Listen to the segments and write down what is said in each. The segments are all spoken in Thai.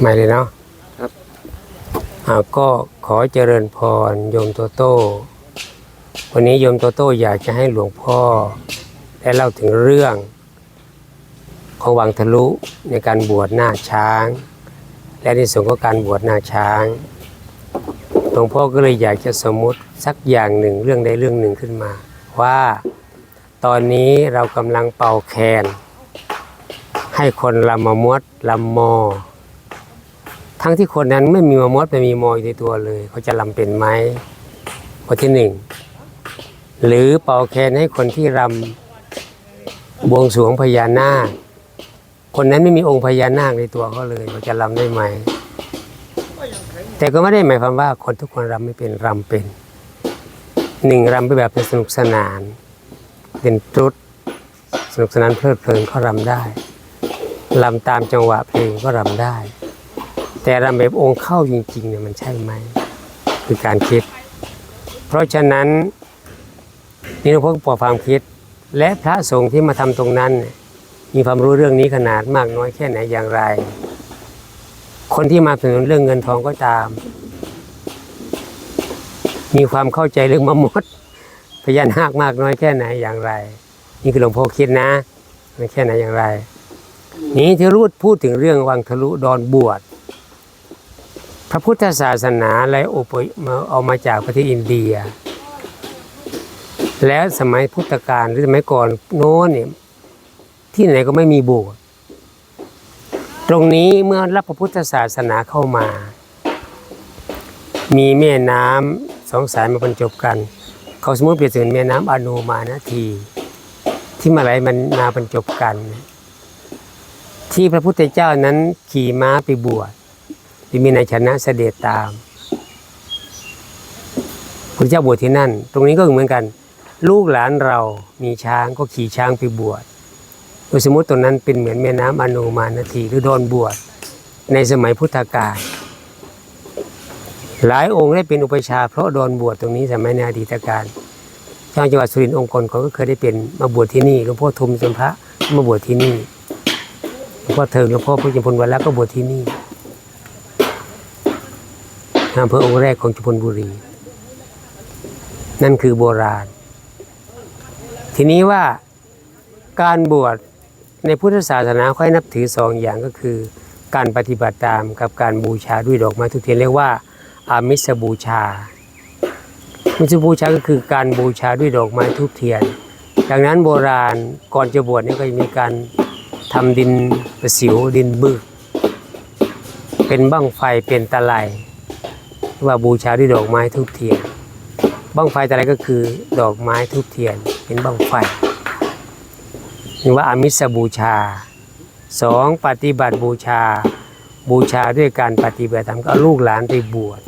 ไม่เลยเนาะครับอ่าก็ขอเจริญพรโยมโตโต้วันนี้โยมโตโต้อยากจะให้หลวงพ่อได้เล่าถึงเรื่องของวังทะลุในการบวชหน้าช้าง และในส่วนของการบวชหน้าช้างหลวงพ่อก็เลยอยากจะสมมุติสักอย่างหนึ่งเรื่องใดเรื่องหนึ่งขึ้นมา ว่าตอนนี้เรากำลังเป่าแคนให้คนลำมามดลำมอ ทั้งที่คนนั้นไม่มีมมดไม่มีมออยู่ในตัวเลย เขาจะลำเป็นไหมข้อที่หนึ่งหรือเป่าแคนให้คนที่รำบวงสรวงพญานาคคนนั้นไม่มีองค์พญานาคในตัวเขาเลยเขาจะรำได้ไหม แต่ก็ไม่ได้หมายความว่าคนทุกคนรำไม่เป็นรำเป็นหนึ่งรำไปแบบเป็นสนุกสนานเป็นตรุษสนุกสนานเพลิดเพลินก็รำได้รำตามจังหวะเพลงก็รำได้ แต่รำแบบองค์เข้าจริงๆเนี่ยมันใช่ไหมคือการคิด เพราะฉะนั้นนี่หลวงพ่อปอความคิด และพระสงฆ์ที่มาทำตรงนั้น มีความรู้เรื่องนี้ขนาดมากน้อยแค่ไหนอย่างไร คนที่มาสนุนเรื่องเงินทองก็ตาม มีความเข้าใจเรื่องมมดพญานาคมากน้อยแค่ไหนอย่างไร นี่คือหลวงพ่อคิดนะมันแค่ไหนอย่างไร นี้ที่รูดพูดถึงเรื่องวังทะลุดอนบวช ระพุทธศาสนาและโอปมาเอามาจากประเทศอินเดีย แล้วสมัยพุทธกาลหรือสมัยก่อนโน้นเนี่ยที่ไหนก็ไม่มีโบสถ์ตรงนี้เมื่อรับพระพุทธศาสนาเข้ามา มีแม่น้ำสองสายมาบรรจบกัน เขาสมมติเปรียบเสมือนแม่น้ำอโนมานาที ที่มาไหลมันมาบรรจบกัน ที่พระพุทธเจ้านั้นขี่ม้าไปบวช ที่มีนายชนะเสด็จตามพระเจ้าบวชที่นั่น ตรงนี้ก็เหมือนกัน ลูกหลานเรามีช้างก็ขี่ช้างไปบวชโดยสมมติตรงนั้นเป็นเหมือนแม่น้ำอโนมานาทีหรือโดนบวชในสมัยพุทธกาลหลายองค์ได้เป็นอุปชาเพราะโดนบวชตรงนี้สมัยในอดีตการชาวจังหวัดสุรินทร์องค์กรเขาก็เคยได้เป็นมาบวชที่นี่หลวงพ่อทุมจนพระมาบวชที่นี่หลวงพ่อเถิงหลวงพ่อพุทธพลวันล้วก็บวชที่นี่ อำเภอองค์แรกของจุพลบุรี นั่นคือโบราณ ทีนี้ว่าการบวชในพุทธศาสนาค่อยนับถือสองอย่างก็คือ การปฏิบัติตามกับการบูชาด้วยดอกไม้ทุกเทียนเรียกว่าอามิสบูชามิสบูชาก็คือการบูชาด้วยดอกไม้ทุกเทียน ดังนั้นโบราณก่อนจะบวชนี่ก็จะมีการทำดินประสิวดินบึก เป็นบั้งไฟเป็นตะไลเรีย ว่าบูชาด้วยดอกไม้ทุกเทียนบั้งไฟตะไลก็คือดอกไม้ทุกเทียนเป็นบั้งไฟเรียกว่าอามิสบูชาสองปฏิบัติบูชา บูชาด้วยการปฏิบัติธรรมก็ลูกหลานไปบวช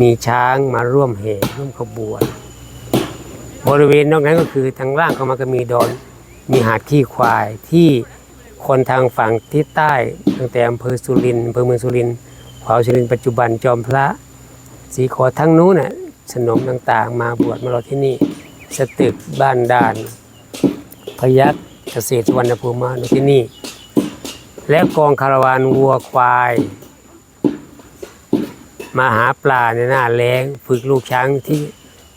มีช้างมาร่วมเหตุร่วมขบวนบริเวณนอกนั้นก็คือทางล่างเข้ามาก็มีดอนมีหาดขี้ควายที่คนทางฝั่งทิศใต้ตั้งแต่อำเภอสุรินทร์อำเภอเมืองสุรินทร์ขวาวสุรินทร์ปัจจุบันจอมพระ สีขอทั้งนู้นน่ะสนมต่างๆ มาบวชมารอที่นี่ สตึกบ้านด่าน พยัคฆ์เกษตรวรรณภูมิมาอยู่ที่นี่ และกองคาราวานวัวควาย มาหาปลาในหน้าแล้งฝึกลูกช้างที่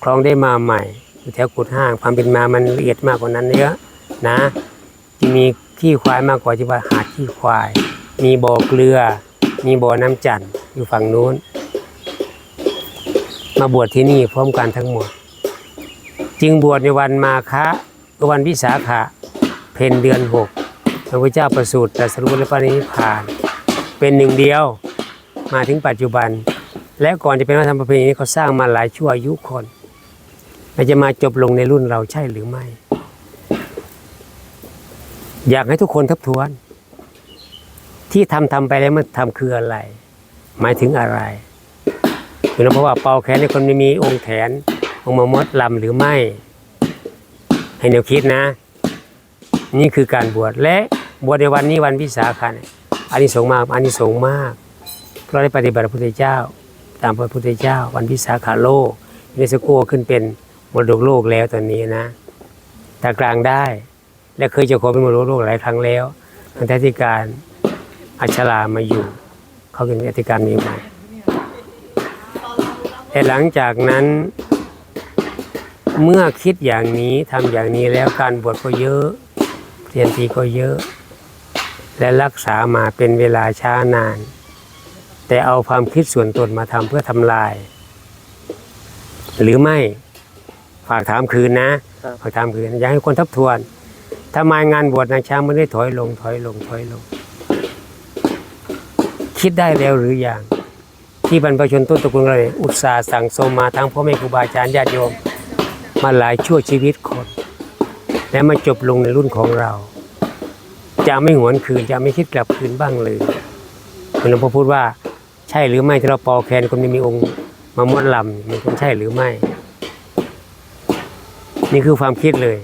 คลองได้มาใหม่อยู่แถวกุดห้างความเป็นมามันละเอียดมากกว่านั้นเยอะนะจะมีขี้ควายมากกว่าที่ว่าหาดขี้ควาย มีบ่อเกลือ มีบ่อน้ำจันทร์อยู่ฝั่งนู้น มาบวชที่นี่พร้อมกันทั้งหมด จึงบวชในวันมาฆะวันวิสาขะเพนเดือนหกพระพุทธเจ้าประสูติตรัสรู้และปรินิพพานเป็นหนึ่งเดียวมาถึงปัจจุบัน และก่อนจะเป็นวัฒนธรรมประเพณีนี้เขาสร้างมาหลายชั่วอายุคนมันจะมาจบลงในรุ่นเราใช่หรือไม่ อยากให้ทุกคนทบทวน ที่ทำทำไปแล้วมันทำคืออะไร หมายถึงอะไร คือเพราะว่าเป่าแขนในคนไม่มีองค์แขนองค์มามดลำหรือไม่ ให้แนวคิดนะ นี่คือการบวชและบวชในวันนี้วันวิสาขะเนี่ยอันนี้สงมากอันนี้สงมาก เพราะได้ปฏิบัติพระพุทธเจ้า ตามพระพุทธเจ้า วันวิสาขาโลกยูเนสโกขึ้นเป็นมรดกโลกแล้วตอนนี้นะตากลางได้ และเคยจะขอเป็นมรดกโลกหลายครั้งแล้วตั้งแต่ที่การอัชรามาอยู่ เขาเป็นอธิการมีใหม่ แต่หลังจากนั้น เมื่อคิดอย่างนี้ทำอย่างนี้แล้วการบวชก็เยอะเรียนทีก็เยอะ และรักษามาเป็นเวลาช้านาน แต่เอาความคิดส่วนตนมาทำเพื่อทำลาย หรือไม่ฝากถามคืนนะครับฝากถามคืนอยากให้คนทบทวนทำไมงานบวชนางช้างไม่ได้ถอยลงถอยลงถอยลง คิดได้แล้วหรือยัง ที่บรรพชนต้นตระกูลเราเนี่ยอุตสาห์สั่งสมมาทั้งพ่อแม่ครูบาอาจารย์ญาติโยม มาหลายชั่วชีวิตคนและมาจบลงในรุ่นของเรา จะไม่หวนคืนจะไม่คิดกลับคืนบ้างเลยคุณหลวงพ่อพูดว่าใช่หรือไม่ที่เราปอแคนคนไม่มีองค์มาม้วนลำมันคนใช่หรือไม่ นี่คือความคิดเลย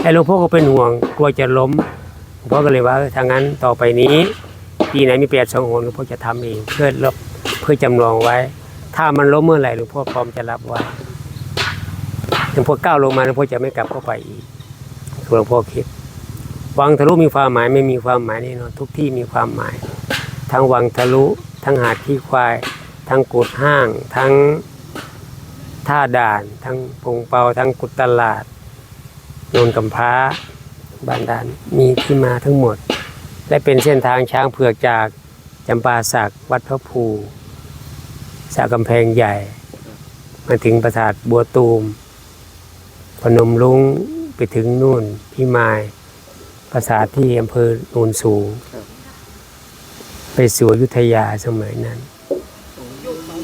ไอ้หลวงพ่อก็เป็นห่วงกลัวจะล้มหลวงพ่อก็เลยว่าเออถ้างนั้นต่อไปนี้ ปีไหนมีแปดสองหนหลวงพ่อจะทำเองเพื่อลบเพื่อจำลองไว้ ถ้ามันล้มเมื่อไหร่หลวงพ่อพร้อมจะรับไว้หลวงพ่อก้าวลงมาหลวงพ่อจะไม่กลับเข้าไปอีกหลวงพ่อคิดวังทะลุมีความหมายไม่มีความหมายแน่นอนทุกที่มีความหมาย ทั้งวังทะลุทั้งหาดขี้ควาย ทั้งกุดห้าง ทั้งท่าด่าน ทั้งปงเปาทั้งกุดตลาดโนนกำพร้าบานดานมีที่มาทั้งหมด และเป็นเส้นทางช้างเผือกจากจำปาสักวัดพระภูสากำแพงใหญ่ มาถึงปราสาทบัวตูม พนมลุงไปถึงนู่นพี่มายปราสาทที่อำเภอโนนสูง ไปสู่อยุธยาสมัยนั้น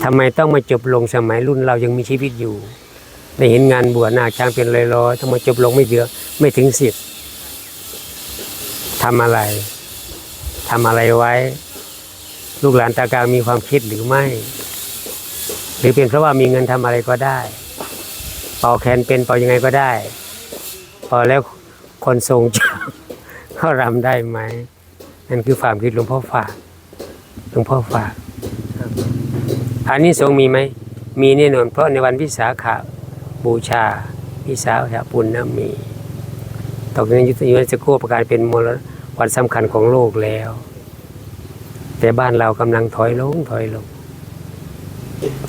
ทำไมต้องมาจบลงสมัยรุ่นเรายังมีชีวิตอยู่ได้เห็นงานบวชนาช้างเป็นร้อยๆต้องมจบลงไม่เยอะไม่ถึงสิบทำอะไร ทำอะไรไว้ ลูกหลานตากลางมีความคิดหรือไม่ หรือเป็นเพราะว่ามีเงินทำอะไรก็ได้ เป่าแคนเป็นเป่ายังไงก็ได้พอแล้วคนทรงจะเขารำได้ไหมนั่นคือความคิดหลวงพ่อฝากหลวงพ่อฝากอันนี้สงมีไหมมีแน่นอนเพราะในวันวิสาขบูชาวิสาขปุณณมีตอกนี้ยุทธยูเนสโกประกาศเป็นมร วันสำคัญของโลกแล้ว แต่บ้านเรากำลังถอยลงถอยลง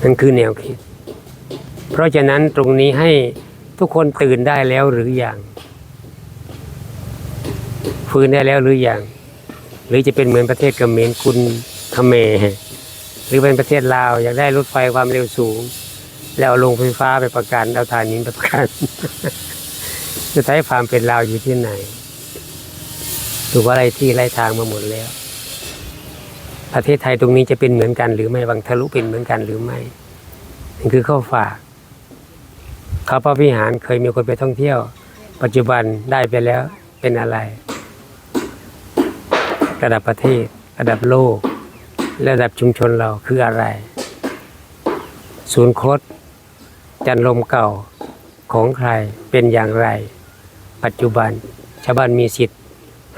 นั่นคือแนวคิด เพราะฉะนั้นตรงนี้ให้ทุกคนตื่นได้แล้วหรืออยังฟื้นได้แล้วหรืออยังหรือจะเป็นเหมือนประเทศเขมรคุณเขมรหรือเป็นประเทศลาวอยากได้รถไฟความเร็วสูง แล้วลงไฟฟ้าไปประกันเอาถ่านหินปประกันจะใช้ความเป็นลาวอยู่ที่ไหน ถูกว่าอะไรที่ไรทางมาหมดแล้ว ประเทศไทยตรงนี้จะเป็นเหมือนกันหรือไม่วังทะลุเป็นเหมือนกันหรือไม่นี่คือข้อฝากเขาพระวิหารเคยมีคนไปท่องเที่ยว ปัจจุบันได้ไปแล้วเป็นอะไร ระดับประเทศ ระดับโลก ระดับชุมชนเราคืออะไร ศูนย์โคดจันลมเก่าของใครเป็นอย่างไร ปัจจุบันชาวบ้านมีสิทธิ์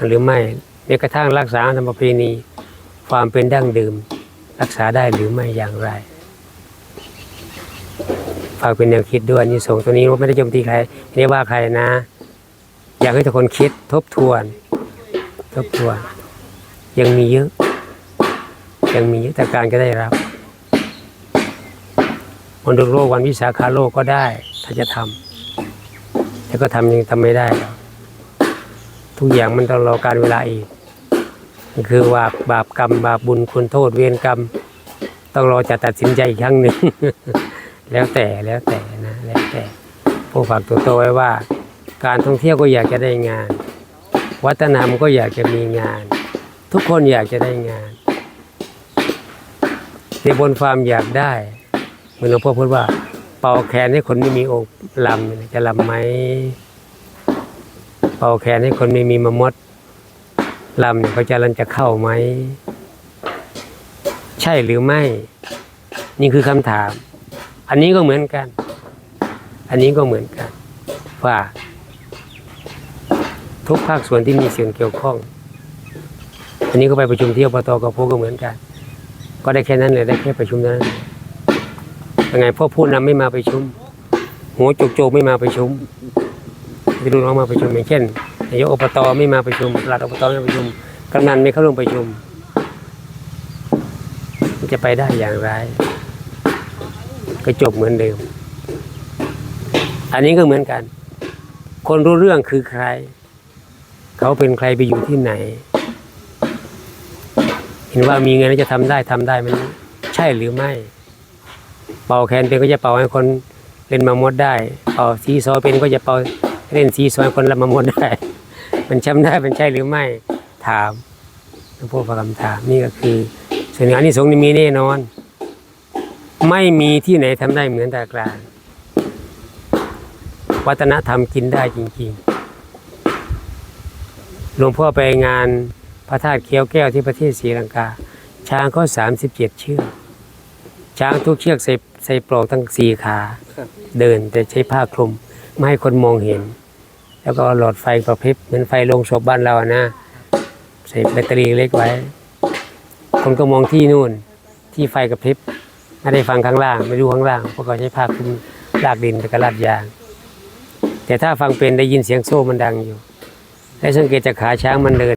หรือไม่แม้กระทั่งรักษาธรรมประเพณีความเป็นดั้งเดิมรักษาได้หรือไม่อย่างไรฝากเป็นแนวคิดด้วยนี่ส่งตัวนี้ไม่ได้โจมตีใครไม่ได้ว่าใครนะ อยากให้ทุกคนคิดทบทวน ทบทวน ยังมีเยอะ ยังมีเยอะแต่การก็ได้รับมนดกโลกวันวิสาขาโลกก็ได้ ถ้าจะทำแต่ก็ทำยังทำไม่ได้ ทุกอย่างมันต้องรอการเวลาอีกคือว่าบาปกรรมบาปบุญคุณโทษเวรกรรม ต้องรอจะตัดสินใจอีกครั้งหนึ่ง แล้วแต่แล้วแต่นะแล้วแต่ผู้ฝากตัวโตไว้ว่า การท่องเที่ยวก็อยากจะได้งาน วัฒนธรรมก็อยากจะมีงาน ทุกคนอยากจะได้งานในบนความอยากได้เหมือนหลวงพ่อพูดว่า เป่าแคนให้คนไม่มีอกลำจะลำไหม เป่าแคนให้คนไม่มีมะมดลำเนี่ยเขาจะรันจะเข้าไหม ใช่หรือไม่ นี่คือคำถาม อันนี้ก็เหมือนกัน อันนี้ก็เหมือนกัน ว่า ทุกภาคส่วนที่มีเสียงเกี่ยวข้อง อันนี้ก็ไปประชุมที่อบตกับพวกก็เหมือนกัน ก็ได้แค่นั้นเลยได้แค่ประชุมเท่านั้นยังไงพ่อผู้นำไม่มาประชุมหัวโจกโจกไม่มาประชุม ที่ลูกน้องมาประชุมอย่างเช่นนายกอบตไม่มาประชุมปลัดอบตไม่มาประชุมกำนันไม่เข้าร่วมประชุมจะไปได้อย่างไร ก็จบเหมือนเดิม อันนี้ก็เหมือนกัน คนรู้เรื่องคือใคร เขาเป็นใครไปอยู่ที่ไหน เห็นว่ามีเงินแล้วจะทำได้ทำได้มันใช่หรือไม่ เป่าแคนเป็นก็จะเป่าให้คนเล่นมามดได้ เป่าซีซอเป็นก็จะเป่า เล่นซีซอให้คนละมามดได้ มันจำได้มันใช่หรือไม่ถามพวกประคำถามนี่ก็คือส่วนงานที่สงส์นี่มีแน่นอน ไม่มีที่ไหนทำได้เหมือนตากลางวัฒนธรรมกินได้จริงๆหลวงพ่อไปงานพระธาตุเคี้ยวแก้วที่ประเทศศรีลังกา ช้างเขาสามสิบเจ็ดเชือกช้างทุกเชือกใส่ใส่ปลอกทั้งสี่ขาครับเดินแต่ใช้ผ้าคลุม ไม่ให้คนมองเห็น แล้วก็หลอดไฟกระพริบเหมือนไฟลงศพบ้านเรานะใส่แบตเตอรี่เล็กไว้ คนก็มองที่นู่นที่ไฟกระพริบไม่ได้ฟังข้างล่าง ไม่รู้ข้างล่างเพราะเขาใช้ผ้าคลุมลากดินไปกระลาดยาง แต่ถ้าฟังเป็นได้ยินเสียงโซ่มันดังอยู่ และสังเกตจากขาช้างมันเดิน